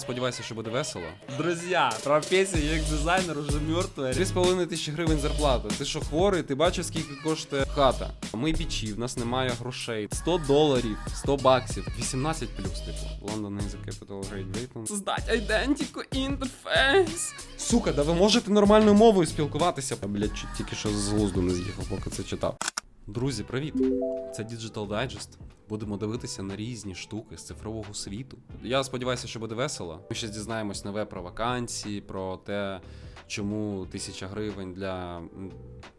Сподіваюся, що буде весело. Друзі, професія як дизайнер уже мертва. 3,5 тисячі гривень зарплата. Ти що хворий? Ти бачиш, скільки коштує хата? Ми бічі, в нас немає грошей. 100 доларів, 100 баксів, 18 плюс, типу. London is the capital Great Britain. Создать identical interface. Сука, да ви можете нормальною мовою спілкуватися. А, блядь, тільки що з глузду не з'їхав, поки це читав. Друзі, привіт! Це Digital Digest. Будемо дивитися на різні штуки з цифрового світу. Я сподіваюся, що буде весело. Ми ще дізнаємось нове про вакансії, про те, чому тисяча гривень для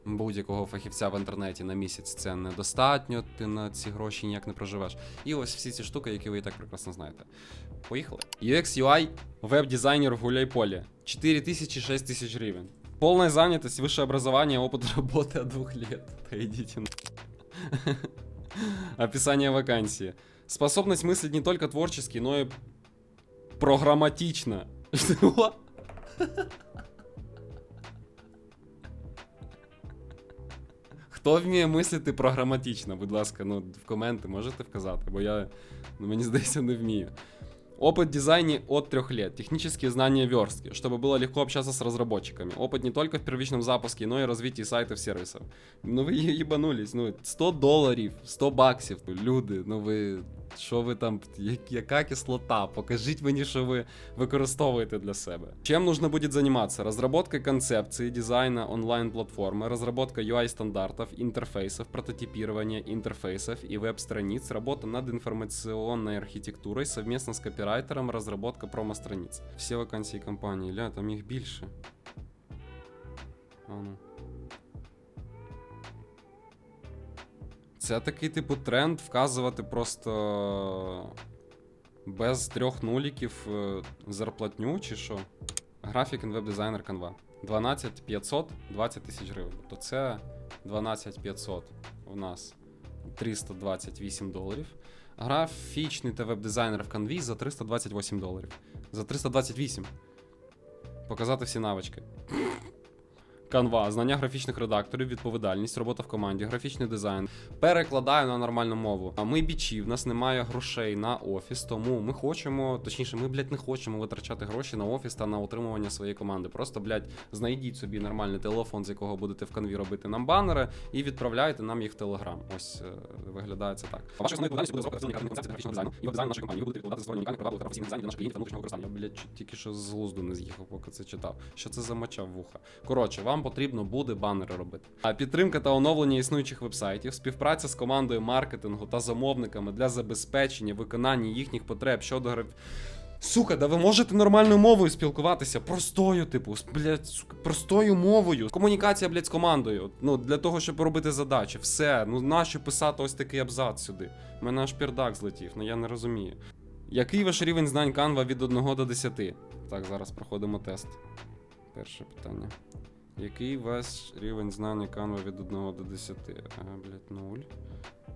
будь-якого фахівця в інтернеті на місяць це недостатньо. Ти на ці гроші ніяк не проживеш. І ось всі ці штуки, які ви і так прекрасно знаєте. Поїхали. UX UI веб-дизайнер в Гуляйполе. 4 тисячі 6 тисяч гривень. Полная занятость, высшее образование, опыт работы от двух лет. Да идите на... Описание вакансии. Способность мыслить не только творчески, но и программатично. Что? Хто вміє мислити програматично, будь ласка, ну в коменти можете вказати, бо я, ну, мені здається, не вмію. Опыт в дизайне от трех лет. Технические знания верстки, чтобы было легко общаться с разработчиками. Опыт не только в первичном запуске, но и развитии сайтов, сервисов. Ну ви їбанулись, ну 100 доларів, 100 баксів, люди, ну ви. Що ви там, як- яка кислота? Покажіть мені, що ви використовуєте для себе. Чем нужно будет заниматься? Разработкой концепции дизайна онлайн-платформы, разработка UI-стандартов, интерфейсов, прототипирование интерфейсов и веб-страниц, работа над информационной архитектурой совместно с копирайтером, разработка промо-страниц. Все вакансии компании, ля, там їх більше. А ну. Це такий, типу, тренд вказувати просто без трьох нуліків е, зарплатню чи що. Графік веб-дизайнер Canva. 12 500, 20 тисяч гривень. То це 12 500 у нас 328 доларів. Графічний та веб-дизайнер в Canvі за 328 доларів. За 328. Показати всі навички. Canva, знання графічних редакторів, відповідальність, робота в команді, графічний дизайн. Перекладаю на нормальну мову. А ми бічі, в нас немає грошей на офіс, тому ми хочемо, точніше, ми, блядь, не хочемо витрачати гроші на офіс та на утримування своєї команди. Просто, блядь, знайдіть собі нормальний телефон, з якого будете в канві робити нам банери, і відправляйте нам їх в Телеграм. Ось е, виглядає це так. Ваша основна відповідальність буде зробити концепції графічного дизайну і веб-дизайн нашої компанії. Ви будете відповідати за створення унікальних привабливих та професійних дизайнів для наших клієнтів та внутрішнього використання. Я, блядь, тільки що з глузду не з'їхав, поки це читав. Що це за моча в вуха? Коротше, вам потрібно буде банери робити. А підтримка та оновлення існуючих вебсайтів, співпраця з командою маркетингу та замовниками для забезпечення виконання їхніх потреб щодо граф... Сука, да ви можете нормальною мовою спілкуватися, простою, типу, блядь, простою мовою. Комунікація, блядь, з командою. Ну, для того, щоб робити задачі. Все. Ну нащо писати ось такий абзац сюди? У мене аж пердак злетів, ну я не розумію. Який ваш рівень знань Canva від 1 до 10? Так, зараз проходимо тест. Перше питання. Який ваш рівень знання Canva від 1 до 10? А, блядь, 0.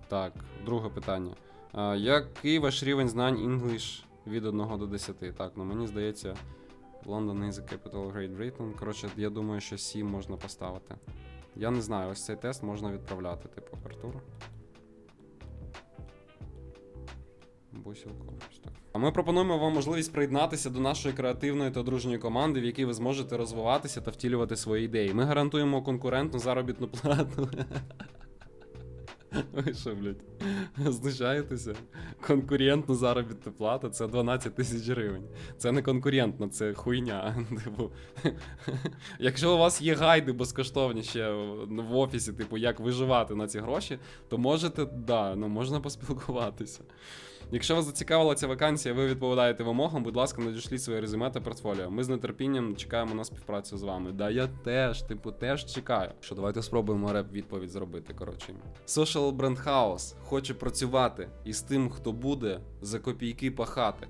Так, друге питання. А, який ваш рівень знань English від 1 до 10? Так, ну мені здається, London is a capital Great Britain. Коротше, я думаю, що 7 можна поставити. Я не знаю, ось цей тест можна відправляти, типу, Артур. Бусілков. А ми пропонуємо вам можливість приєднатися до нашої креативної та дружньої команди, в якій ви зможете розвиватися та втілювати свої ідеї. Ми гарантуємо конкурентну заробітну плату. Ви що, блядь, знущаєтеся? Конкурентну заробітну плату це 12 тисяч гривень. Це не конкурентно, це хуйня. Типу, якщо у вас є гайди безкоштовні ще в офісі, типу, як виживати на ці гроші, то можете, да, ну можна поспілкуватися. Якщо вас зацікавила ця вакансія, ви відповідаєте вимогам, будь ласка, надішліть своє резюме та портфоліо. Ми з нетерпінням чекаємо на співпрацю з вами. Да, я теж, типу, теж чекаю. Що давайте спробуємо реп відповідь зробити. Коротше. Social Brand House хоче працювати із тим, хто буде за копійки пахати.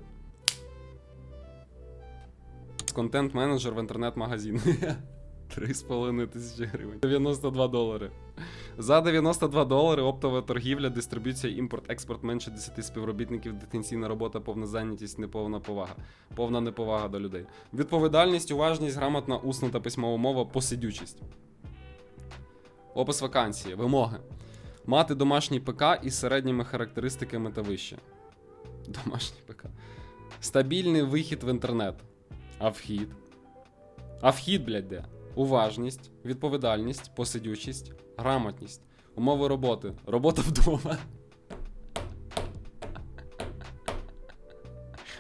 Контент-менеджер в інтернет-магазин. 3,5 тисячі гривень. 92 долари. За 92 долари оптова торгівля, дистриб'юція, імпорт, експорт менше 10 співробітників, дистанційна робота, повна зайнятість, неповна повага. Повна неповага до людей. Відповідальність, уважність, грамотна, усна та письмова мова, посидючість. Опис вакансії. Вимоги. Мати домашній ПК із середніми характеристиками та вище. Домашній ПК. Стабільний вихід в інтернет. А вхід? А вхід, блядь, де? Уважність, відповідальність, посидючість, грамотність, умови роботи, робота вдома.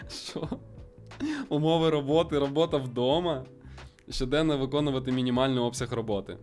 Що? Умови роботи, робота вдома. Щоденно виконувати мінімальний обсяг роботи.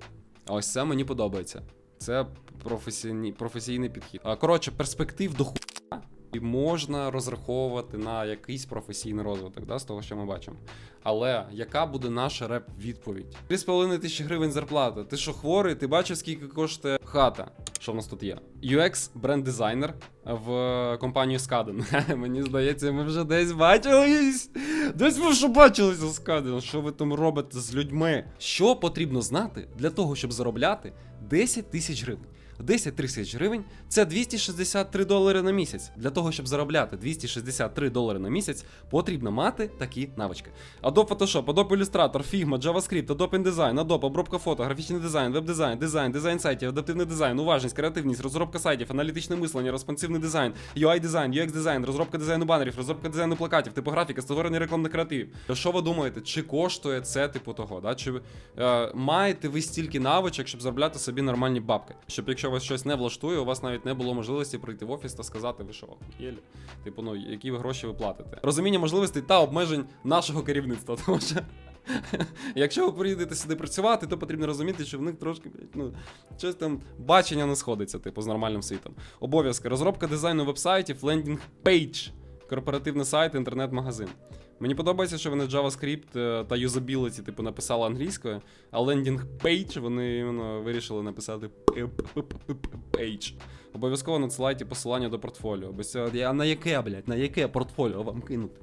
А ось це мені подобається. Це професійний, професійний підхід. А, коротше, перспектив до хуя і можна розраховувати на якийсь професійний розвиток, да, з того, що ми бачимо. Але яка буде наша реп-відповідь? 3,5 тисячі гривень зарплата. Ти що хворий? Ти бачив, скільки коштує хата? Що в нас тут є? UX бренд-дизайнер в компанії Skaden. Мені здається, ми вже десь бачились. Десь ми вже бачилися з Skaden. Що ви там робите з людьми? Що потрібно знати для того, щоб заробляти 10 тисяч гривень? 10 тисяч гривень це 263 долари на місяць. Для того, щоб заробляти 263 долари на місяць, потрібно мати такі навички. Adobe Photoshop, Adobe Illustrator, Figma, JavaScript, Adobe InDesign, Adobe, обробка фото, графічний дизайн, веб-дизайн, дизайн, дизайн сайтів, адаптивний дизайн, уважність, креативність, розробка сайтів, аналітичне мислення, респонсивний дизайн, UI дизайн, UX дизайн, розробка дизайну банерів, розробка дизайну плакатів, типографіка, створення рекламних креативів. Що ви думаєте, чи коштує це типу того? Да? Чи е, маєте ви стільки навичок, щоб заробляти собі нормальні бабки? Щоб якщо вас щось не влаштує, у вас навіть не було можливості прийти в офіс та сказати, ви що, єлі? Типу, ну, які ви гроші ви платите. Розуміння можливостей та обмежень нашого керівництва. Тому що якщо ви приїдете сюди працювати, то потрібно розуміти, що в них трошки, ну, щось там бачення не сходиться, типу, з нормальним світом. Обов'язки. Розробка дизайну вебсайтів, лендінг пейдж, корпоративний сайт, інтернет-магазин. Мені подобається, що вони JavaScript е, та юзабіліті, типу, написали англійською, а лендінг пейдж вони іменно вирішили написати пейдж. Обов'язково надсилайте посилання до портфоліо. Без цього я на яке, блядь, на яке портфоліо вам кинути?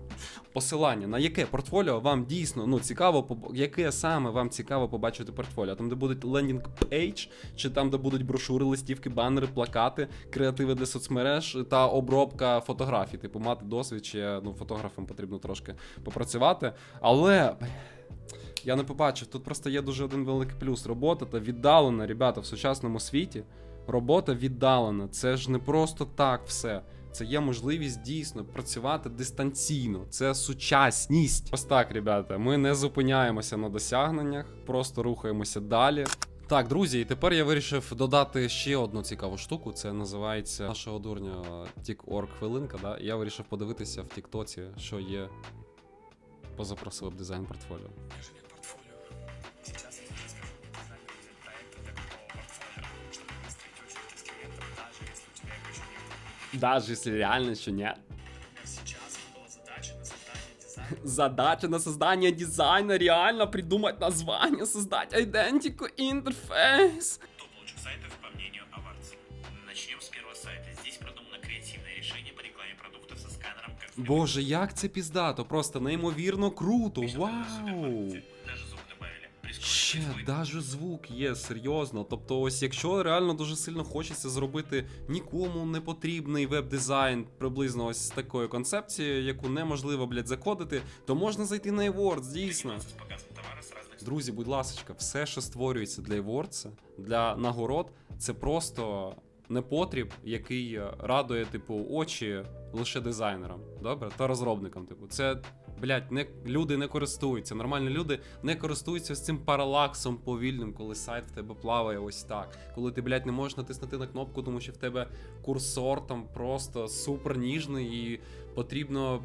Посилання, на яке портфоліо вам дійсно ну, цікаво, яке саме вам цікаво побачити портфоліо? Там, де буде лендінг пейдж, чи там, де будуть брошури, листівки, банери, плакати, креативи для соцмереж та обробка фотографій. Типу, мати досвід, чи ну, фотографам потрібно трошки попрацювати. Але. Я не побачив, тут просто є дуже один великий плюс. Робота та віддалена, ребята, в сучасному світі. Робота віддалена. Це ж не просто так все. Це є можливість дійсно працювати дистанційно. Це сучасність. Ось так, ребята. Ми не зупиняємося на досягненнях, просто рухаємося далі. Так, друзі, і тепер я вирішив додати ще одну цікаву штуку. Це називається нашого дурня TikOrg хвилинка. Да? Я вирішив подивитися в Тіктоці, що є позапросив веб-дизайн портфоліо. Даже якщо реально ні. Например, сейчас была задача на создание дизайна. Задача на создание дизайна, реально придумать название, создать идентику, интерфейс. Топ лучших сайтов по мнению Awards. Начнем с первого сайта. Здесь продумано креативное решение по рекламе продуктов со сканером, как Боже, як це піздато, просто неймовірно круто. Вау! Ще навіть звук є, серйозно. Тобто, ось якщо реально дуже сильно хочеться зробити нікому не потрібний веб-дизайн, приблизно ось з такою концепцією, яку неможливо, блядь, закодити, то можна зайти на Awards, дійсно. Друзі, будь ласка, все, що створюється для Awards, для нагород, це просто непотріб, який е, радує, типу, очі лише дизайнерам, добре? Та розробникам. Типу, це, блядь, не, люди не користуються. Нормальні люди не користуються з цим паралаксом повільним, коли сайт в тебе плаває ось так. Коли ти, блядь, не можеш натиснути на кнопку, тому що в тебе курсор там просто супер ніжний і потрібно.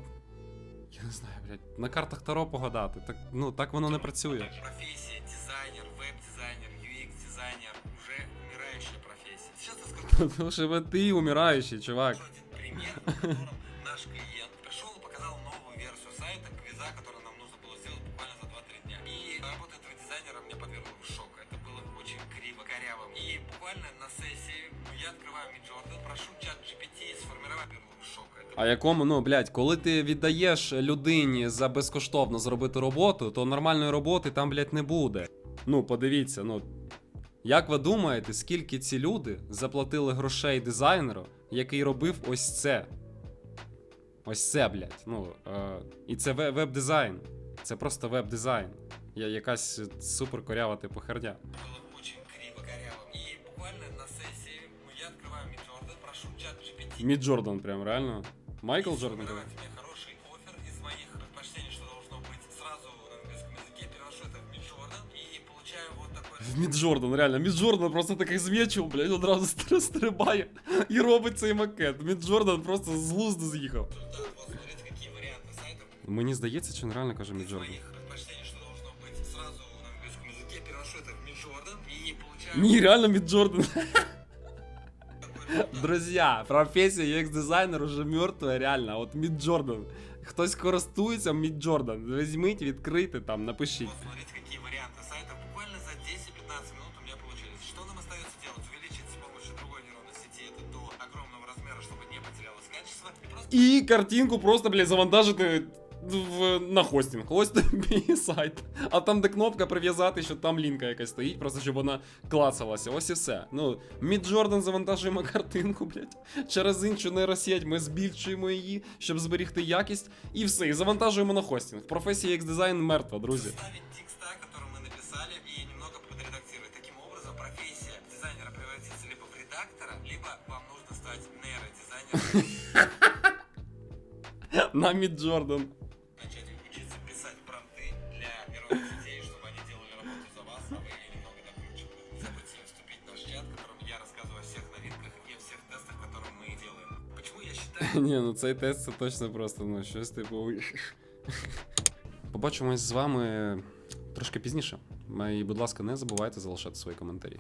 Я не знаю, блядь, на картах Таро погадати. Так, ну, так воно не працює. Профессия дизайнер, веб-дизайнер, UX-дизайнер уже умирающая профессия. Сейчас я скажу Тому що ти умираючий, чувак. один пример, в котором наш клиент пришел и показал новую версию сайта, квиза, который нам нужно было сделать буквально за 2-3 дня. И работа этого дизайнера меня подвергла в шок. Это было очень криво, коряво. И буквально на сессии я открываю Midjourney, прошу чат GPT сформировать подвергла в шок. Это А якому, ну, блядь, коли ти віддаєш людині за безкоштовно зробити роботу, то нормальної роботи там, блядь, не буде. Ну, подивіться, ну. як ви думаєте, скільки ці люди заплатили грошей дизайнеру, який робив ось це? Ось це, блядь. Ну, е, і це веб-дизайн. Це просто веб-дизайн. Я якась супер корява типу херня. Мід Джордан, прям реально. Майкл Джордан. В Джордан реально. Мид Джордан просто таких зм'ячив, блядь, сразу стрибає и робить цей макет. Джордан просто з лузду з'їхав. Мені здається, чи він реально каже Міджордан. Ні, реально Міджордан. Друзья, профессия UX-дизайнер уже мертва, реально. А От Міджордан. Хтось користується Міджордан. Візьміть, відкрийте там, напишіть. Посмотрите, які варіанти сайтів 15 минут у меня получились. Что нам остается делать? Увеличить с помощью другой нейронной сети это до огромного размера, чтобы не потерялось качество. И, просто... и картинку просто, блядь, завантажить э, в, на хостинг. Хостинг сайт. А там, де кнопка прив'язати, еще. там линка якась стоїть, просто щоб она клацалася. Ось і все. Ну, Мід Джордан завантажуємо картинку, блядь. Через іншу нейросеть ми збільшуємо її, щоб зберігти якість. І все. І завантажуємо на хостинг. Професія X-Design мертва, друзі. Ставить Почему я считаю, Ні, ну цей тест це точно просто ну щось типу. Побачимось з вами трошки пізніше. І, будь ласка, не забувайте залишати свої коментарі.